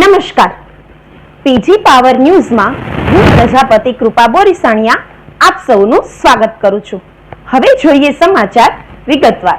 નમસ્કાર. PG power ન્યૂઝમાં હું પ્રજાપતિ કૃપા બોરીસાણિયા આપ સૌનું સ્વાગત કરું છું. હવે જોઈએ સમાચાર વિગતવાર.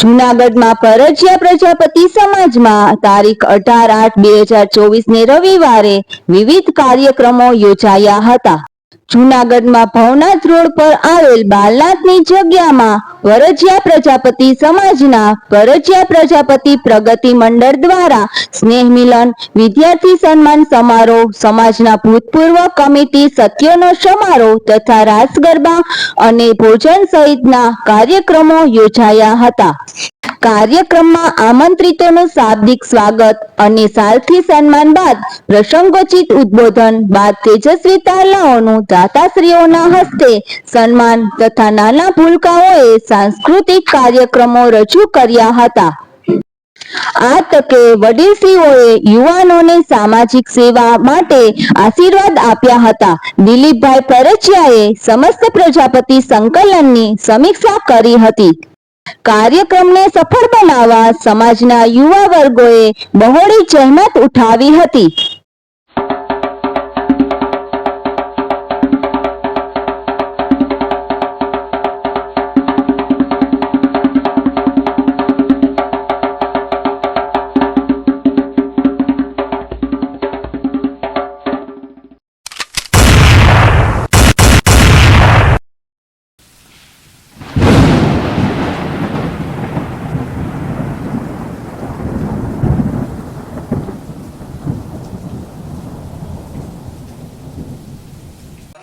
જુનાગઢમાં પરજિયા પ્રજાપતિ સમાજમાં તારીખ અઢાર આઠ બે હજાર ચોવીસ ને રવિવારે વિવિધ કાર્યક્રમો યોજાયા હતા. જુનાગઢમાં ભવનાથ રોડ પર આવેલ બાલનાથની જગ્યામાં વરજિયા પ્રજાપતિ સમાજના વરજિયા પ્રજાપતિ પ્રગતિ મંડળ દ્વારા સ્નેહ મિલન, વિદ્યાર્થી સન્માન સમારોહ, સમાજના ભૂતપૂર્વ કમિટી સત્યનો સમારોહ તથા રાસ ગરબા અને ભોજન સહિતના કાર્યક્રમો યોજાયા હતા. કાર્યક્રમમાં આમંત્રિતોનું શાબ્દિક સ્વાગત અને સાલથી સન્માન બાદ પ્રસંગોચિત ઉદ્બોધન બાદ તેજસ્વી તારલાઓનું દાતાશ્રીઓના હસ્તે સન્માન તથા નાના ભૂલકાઓએ સાંસ્કૃતિક કાર્યક્રમો રજૂ કર્યા હતા. આ તકે વડીલશ્રીઓએ યુવાનોને સામાજિક સેવા માટે આશીર્વાદ આપ્યા હતા. દિલીપભાઈ પરચિયાએ સમસ્ત પ્રજાપતિ સંકલનની સમીક્ષા કરી હતી. કાર્યક્રમને સફળ બનાવવા સમાજના યુવા વર્ગોએ બહોળી જહેમત ઉઠાવી હતી.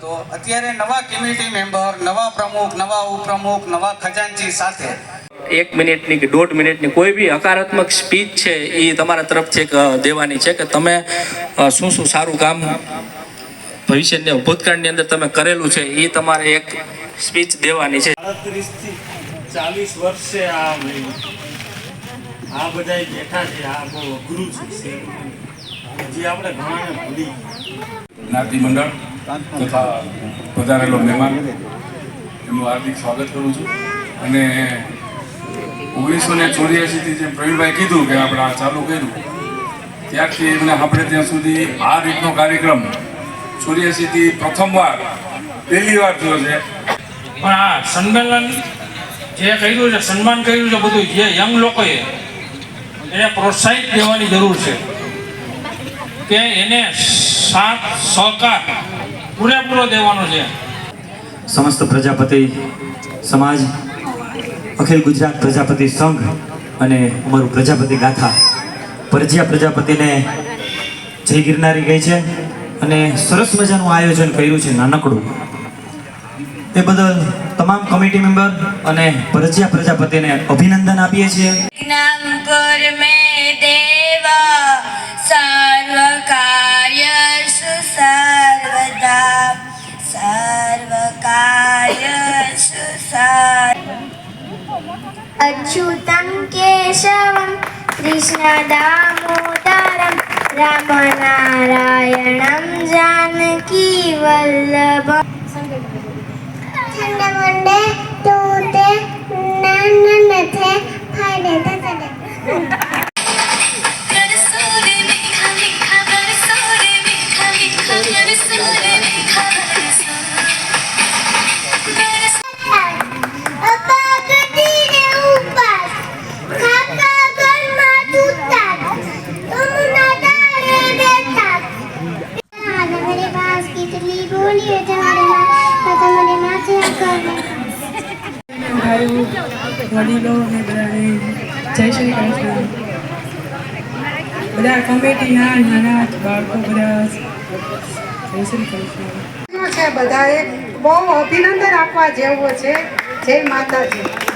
તો અત્યારે નવા કમિટી મેમ્બર નવા પ્રમુખ નવા ઉપપ્રમુખ નવા ખજાનચી સાથે. એક મિનિટની કે દોઢ મિનિટની કોઈ બી હકારાત્મક સ્પીચ છે એ તમારા તરફથી એક દેવાની છે કે તમે શું શું સારું કામ ભવિષ્યની ભૂતકાળની અંદર તમે કરેલું છે એ તમારે એક સ્પીચ દેવાની છે. થી ચાલીસ વર્ષે આ આ બધા બેઠા છે આ બહુ અઘરું છે હજી આપણે ઘણાને ભૂલી ગયા. જ્ઞાતિ મંડળ તથા પધારેલો મહેમાન, એમનું હાર્દિક સ્વાગત કરું છું. અને ઓગણીસો ને ચોર્યાસીથી જે પ્રવીણભાઈ કીધું કે આપણે આ ચાલુ કર્યું, ત્યારથી એમને આપણે ત્યાં સુધી આ રીતનો કાર્યક્રમ ચોર્યાસીથી પ્રથમવાર, પહેલી વાર થયો છે. પણ આ સંમેલન જે કર્યું છે, સન્માન કર્યું છે બધું, જે યંગ લોકોએ, એને પ્રોત્સાહિત દેવાની જરૂર છે. કે એને સાથ સહકાર પૂરેપૂરો દેવાનો છે. સમસ્ત પ્રજાપતિ સમાજ અખિલ ગુજરાત પ્રજાપતિ સંઘ અને અમારું પ્રજાપતિ ગાથા પરજિયા પ્રજાપતિને જય ગિરનારી ગઈ છે અને સરસ મજાનું આયોજન કર્યું છે નાનકડું. તે બદલ તમામ કમિટી મેમ્બર અને પરજિયા પ્રજાપતિને અભિનંદન આપીએ છીએ. अच्युतं केशवं कृष्णदामोदरं रामनारायणं जानकीवल्लभम् थंडमंडे तोते ભાઈઓ વડીલો અને બધાને. જય શ્રી કૃષ્ણ. બધા કમિટીના નાના બાળકો બધા. જય શ્રી કૃષ્ણ. છે બધાએ બહુ અભિનંદન આપવા જેવો છે. જય માતાજી.